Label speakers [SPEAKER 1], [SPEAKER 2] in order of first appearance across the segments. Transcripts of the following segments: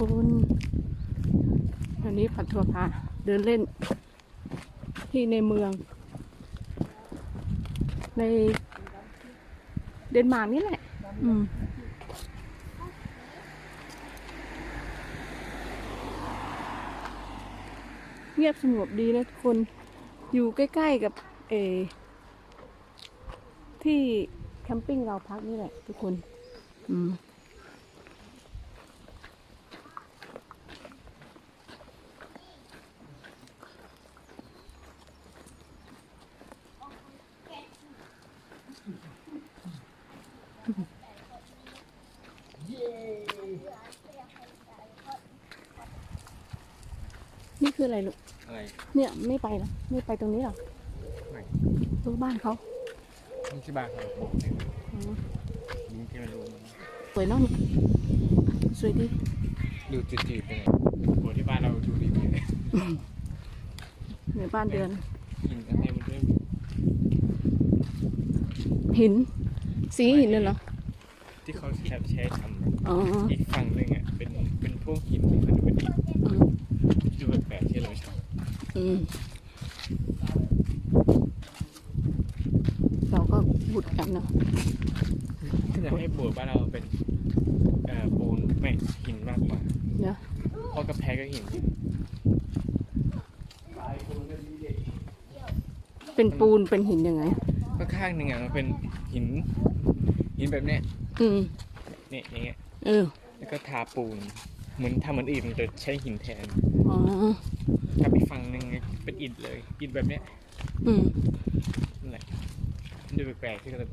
[SPEAKER 1] บนอันนี้ผัดทัวร์พาเดินเล่น ที่ในเมือง ในเดนมาร์กนี่แหละ อืมเงียบสงบดีนะทุกคนอยู่ใกล้ๆกับเออที่แคมปิ้งเราพักนี่แหละทุกคน อืม คืออะไรลูก
[SPEAKER 2] อะไร
[SPEAKER 1] เนี่ยไม่ไปเหรอไม่ไปตรงนี้หรอ
[SPEAKER 2] ไม่
[SPEAKER 1] รูบ้านเขา
[SPEAKER 2] นี่ที่บ้านเขาบอกเนี่ย
[SPEAKER 1] อ๋อ
[SPEAKER 2] ยิงที่ไม่รู้
[SPEAKER 1] สวยเนอะสวยดี
[SPEAKER 2] ดูจืดๆไปเลยโอ้ที่บ้านเราดูดีเลย
[SPEAKER 1] เหมือนบ้านเดือน
[SPEAKER 2] หินข้างในมันด้วย
[SPEAKER 1] หิน สีหินเลยเหรอ
[SPEAKER 2] ที่เขาแชร์แชร์ทำอะ
[SPEAKER 1] อ๋อ
[SPEAKER 2] อีกฝั่งหนึ่งอะ เรา
[SPEAKER 1] ก็บุดกันเนาะ
[SPEAKER 2] ถ้าจะให้โบสถ์บ้านเราเป็นเอ่อปูนไม่หินมากกว่า
[SPEAKER 1] เนาะ
[SPEAKER 2] เพราะกระแพงก็หิน
[SPEAKER 1] เป็นปูนเป็นหินยังไง
[SPEAKER 2] ก็ข้างหนึ่งอะมันเป็นหิน หินแบบเนี้ย
[SPEAKER 1] อืม
[SPEAKER 2] เนี่ยอย่างเงี้ย
[SPEAKER 1] เออ
[SPEAKER 2] แล้วก็ทาปูน เหมือนทำเหมือนอิฐมันจะใช้หินแทน
[SPEAKER 1] อ๋อ
[SPEAKER 2] กับอีกฝั่งหนึ่งเป็นอิฐเลย อิฐแบบเนี้ย
[SPEAKER 1] อืม
[SPEAKER 2] นั่นแหละดูแปลกๆที่ก็จะ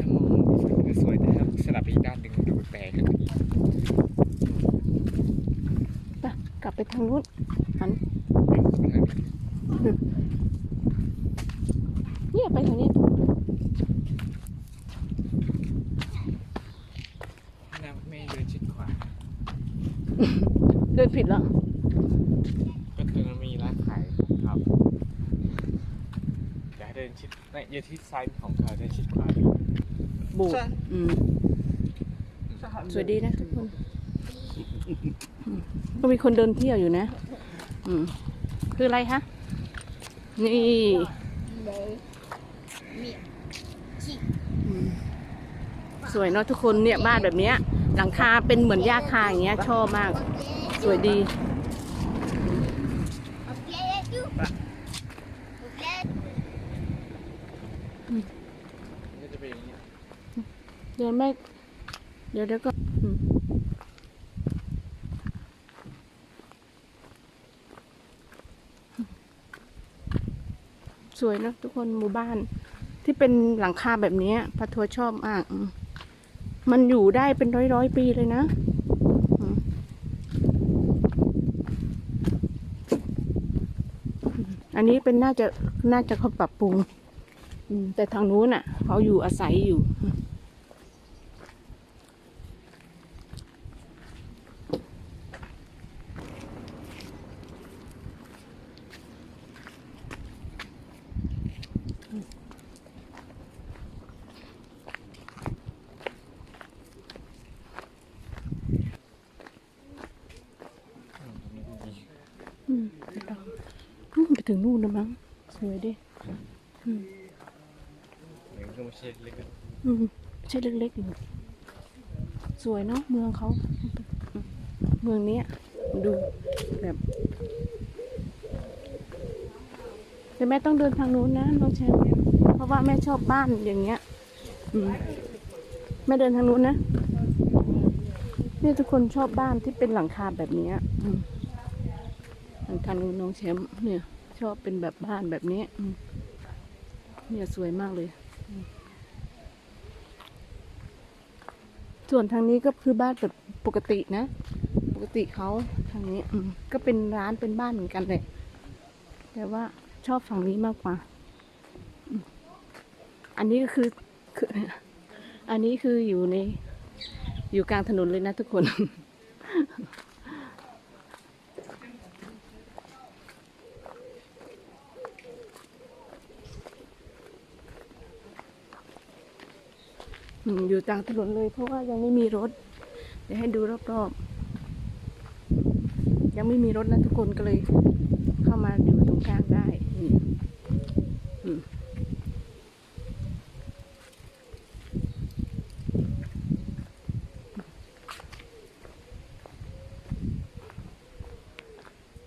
[SPEAKER 2] ถ้ามองอีกฝั่งหนึ่งก็สวยแต่ถ้าสลับไปอีกด้านหนึ่งดูแปลกๆครับ
[SPEAKER 1] ไปกลับไปทางนู้นหันเนี่ยไปทางนี้
[SPEAKER 2] น้ำไม่เดินชิดขวา
[SPEAKER 1] เดินผิดแล้ว
[SPEAKER 2] ก็คือมันมีร้านขายครับอย่าให้เดินชิดไม่อย่าที่ซ้ายของเขาเดินชิดขวา
[SPEAKER 1] โบกอืมสวยดีนะทุกคนอืมก็มีคนเดินเที่ยวอยู่นะ อืมคืออะไรคะนี่อืมสวยเนาะทุกคนเนี่ยบ้านแบบเนี้ย หลังคาเป็นเหมือนหญ้าคาอย่างเงี้ยชอบมาก สวยดี
[SPEAKER 2] ก็จะเป็นอย่างนี้
[SPEAKER 1] เดี๋ยวแม่เดี๋ยวเดี๋ยวก็อืมสวยนะทุกคนหมู่บ้าน ที่เป็นหลังคาแบบนี้พระทัวชอบมาก มันอยู่ได้เป็นร้อยร้อยปีเลยนะอันนี้เป็นน่าจะน่าจะเขาปรับปรุงแต่ทางนู้นอะ เขาอยู่อาศัยอยู่ อืมไปต่ออืมไป ถึงนู่นนะมั้งสวยดิ
[SPEAKER 2] เหมือนก็ไม่ใช่เล็กอะ
[SPEAKER 1] อืมใช่เล็กๆอยู่สวยเนาะเมืองเขาเมืองเนี้ยดูแบบแต่แม่ต้องเดินทางนู้นนะน้องแชมป์เพราะว่าแม่ชอบบ้านอย่างเงี้ยอืมแม่เดินทางนู้นนะเนี่ยทุกคนชอบบ้านที่เป็นหลังคาแบบนี้ยอืมทานู้นน้องแชมป์เนี่ย ชอบเป็นแบบบ้านแบบนี้เนี่ยสวยมากเลย ส่วนทางนี้ก็คือบ้านแบบปกตินะ ปกติเขาทางนี้ก็เป็นร้านเป็นบ้านเหมือนกันเลยแต่ว่าชอบฝั่งนี้มากกว่า อันนี้ก็คือคืออันนี้คืออยู่ใน อยู่กลางถนนเลยนะทุกคน อยู่กลางถนนเลยเพราะว่ายังไม่มีรถ เดี๋ยวให้ดูรอบๆ ยังไม่มีรถนะทุกคนก็เลย เข้ามาอยู่ตรงกลางได้นี่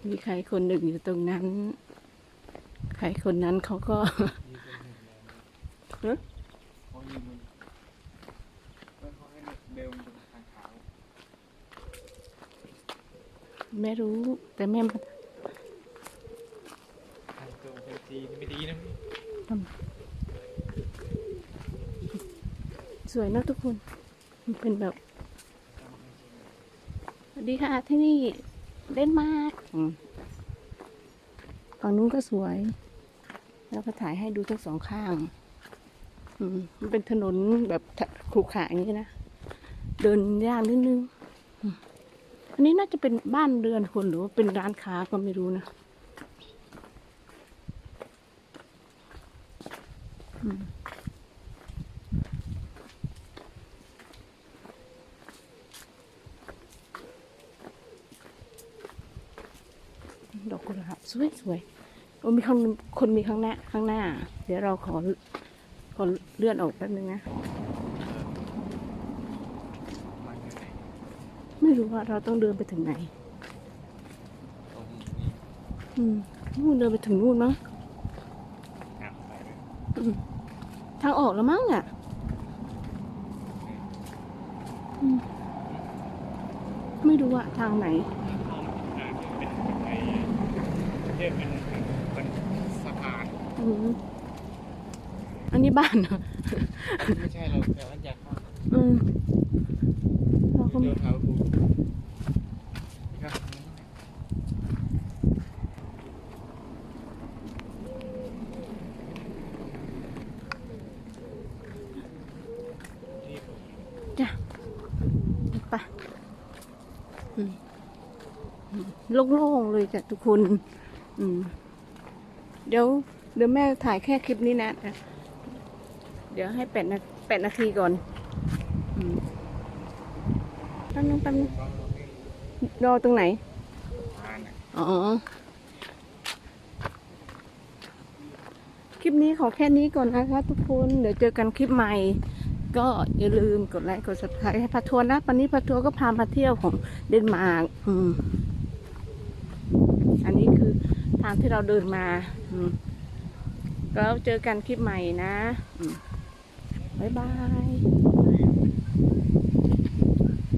[SPEAKER 1] มีใครคนหนึ่งอยู่ตรงนั้น ใครคนนั้นเขาก็เอ๊ะ
[SPEAKER 2] เขายืนบนแล้ว เขาให้เดินบนทางเท้า
[SPEAKER 1] ไม่รู้แต่แม่มา
[SPEAKER 2] ทางตรงคนจีนไม่ดีนะพี่
[SPEAKER 1] สวยนะทุกคน มันเป็นแบบ สวัสดีค่ะ ที่นี่เล่นมากอืมฝั่งนู้นก็สวย แล้วก็ถ่ายให้ดูทั้งสองข้าง อืมมันเป็นถนนแบบขรุขระอย่างนี้นะ เดินยากนิดนึง อันนี้น่าจะเป็นบ้านเรือนคนหรือว่าเป็นร้านค้าก็ไม่รู้นะดอกกุหลาบสวยสวยๆโอ้มีคนคนมีข้างหน้าข้างหน้า เดี๋ยวเราขอขอเลื่อนออกแป๊บนึงนะ
[SPEAKER 2] มาอยู่ไหน
[SPEAKER 1] ไม่รู้ว่าเราต้องเดินไปถึงไหน
[SPEAKER 2] ตรงนี้
[SPEAKER 1] อืมนู่นเดินไปถึงนู่นมั้ง
[SPEAKER 2] อะไปเลย
[SPEAKER 1] อืมทางออกแล้วมั้งอะอืมไม่รู้อะทางไหน
[SPEAKER 2] อ่าเป็นไอ้เรียกเป็นเป็นสะพาน
[SPEAKER 1] อืมอันนี้บ้านเหรอ
[SPEAKER 2] ไม่ใช่เราแต่ว่าอยากเข้า
[SPEAKER 1] อืมเราก็
[SPEAKER 2] เดิ
[SPEAKER 1] ไม่
[SPEAKER 2] นเท้าดูครับที่ผม
[SPEAKER 1] จ้ะไปโล่งๆเลยจ้ะทุกคนเดี๋ยวเดี๋ยวแม่ถ่ายแค่คลิปนี้นะ เดี๋ยวให้แปดนาแปดนาทีก่อน ป๊บนึงแป๊บนึง
[SPEAKER 2] บ้านเราไม่
[SPEAKER 1] รอตรงไหน
[SPEAKER 2] ทานอะ
[SPEAKER 1] อ๋อ คลิปนี้ขอแค่นี้ก่อนนะคะทุกคน เดี๋ยวเจอกันคลิปใหม่ ก็อย่าลืมกดไลค์กด subscribe ให้พัทัวร์นะวันนี้พัทัวร์ก็พามาเที่ยวของเดนมาร์กอืมอันนี้คือทางที่เราเดินมาอืมก็เจอกันคลิปใหม่นะอืมบ๊ายบาย